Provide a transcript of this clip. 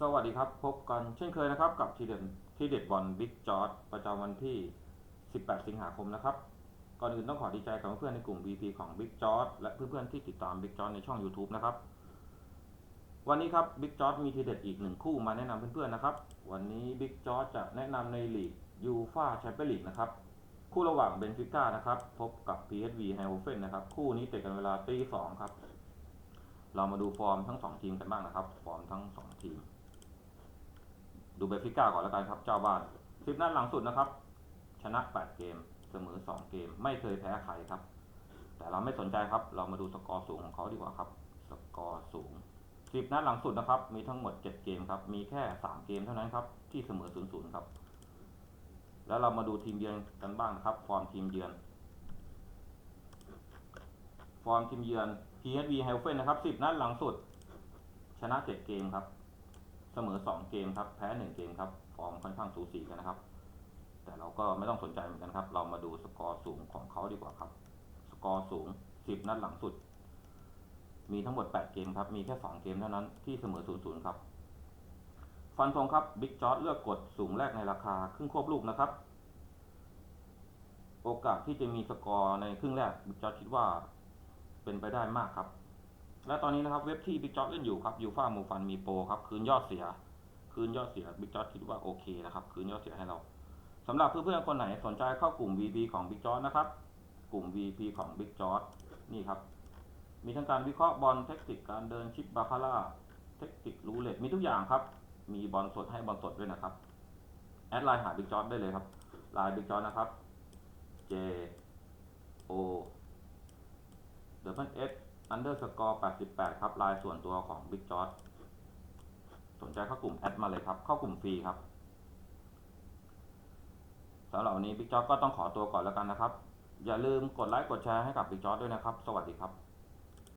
สวัสดีครับ พบกันเช่นเคยนะครับ กับทีเด็ดที่เด็ดบอลบิ๊กจอร์ดประจำวันที่ 18 สิงหาคมนะครับ ก่อนอื่นต้องขอดีใจกับเพื่อนในกลุ่ม VP ของบิ๊กจอร์ดและเพื่อนๆที่ติดตามบิ๊กจอร์ดในช่อง YouTube นะครับ วันนี้ครับบิ๊กจอร์ดมีทีเด็ดอีกหนึ่งคู่มาแนะนำเพื่อนๆนะครับ วันนี้บิ๊กจอร์ดจะแนะนำในลีกยูฟาแชมเปี้ยนลีกนะครับ คู่ระหว่างเบนฟิก้านะครับพบกับ PSV ไฮโอเฟนนะครับคู่นี้เตะกันเวลาตีสองครับเรามาดูฟอร์มทั้งสองทีมกันบ้างนะครับ ฟอร์มทั้งสองทีม ดูเบนฟิก้าก่อนแล้วกันครับ เจ้าบ้านสิบนัดหลังสุดนะครับ ชนะ8เกม เสมอ2เกม ไม่เคยแพ้ใครครับ แต่เราไม่สนใจครับ เรามาดูสกอร์สูงของเขาดีกว่าครับ สกอร์สูง10นัดหลังสุดนะครับ มีทั้งหมด7เกมครับ มีแค่3เกมเท่านั้นครับ ที่เสมอ0-0ครับ แล้วเรามาดูทีมเยือนกันบ้างครับ ฟอร์มทีมเยือน ฟอร์มทีมเยือน PSV h e l f e n นะครับ10นัดหลังสุด ชนะ7เกมครับ เสมอ 2 เกมครับ แพ้ 1 เกมครับ ฟอร์มค่อนข้างสูสีกันนะครับ แต่เราก็ไม่ต้องสนใจเหมือนกันครับ เรามาดูสกอร์สูงของเขาดีกว่าครับ สกอร์สูง 10 นัดหลังสุด มีทั้งหมด 8 เกมครับ มีแค่ 2 เกมเท่านั้นที่เสมอ 0-0 ครับ ฟันธงครับ บิ๊กจอร์ดเลือกกดสูงแรกในราคาครึ่งควบลูกนะครับ โอกาสที่จะมีสกอร์ในครึ่งแรก บิ๊กจอร์ดคิดว่าเป็นไปได้มากครับ และตอนนี้นะครับเว็บที่บิ๊กจอร์ดเล่นอยู่ครับยูฟ่ามูฟันมีโปรครับคืนยอดเสีย คืนยอดเสียบิ๊กจอร์ดคิดว่าโอเคนะครับคืนยอดเสียให้เราสำหรับเพื่อนๆคนไหนสนใจเข้ากลุ่ม VP ของบิ๊กจอร์ดนะครับกลุ่ม VP ของบิ๊กจอร์ดนี่ครับมีทั้งการวิเคราะห์บอลเทคนิคการเดินชิปบาคาร่าเทคนิครูเล็ตมีทุกอย่างครับ มีบอลสดให้บอลสดด้วยนะครับแอดไลน์หาบิ๊กจอร์ดได้เลยครับไลน์บิ๊กจอร์ดนะครับ J O w S underscore 88 ครับลายส่วนตัวของบิ๊กจอร์ดสนใจเข้ากลุ่มแอดมาเลยครับ เข้ากลุ่มฟรีครับสำหรับวันนี้บิ๊กจอร์ดก็ต้องขอตัวก่อนแล้วกันนะครับ อย่าลืมกดไลค์กดแชร์ให้กับบิ๊กจอร์ดด้วยนะครับ สวัสดีครับ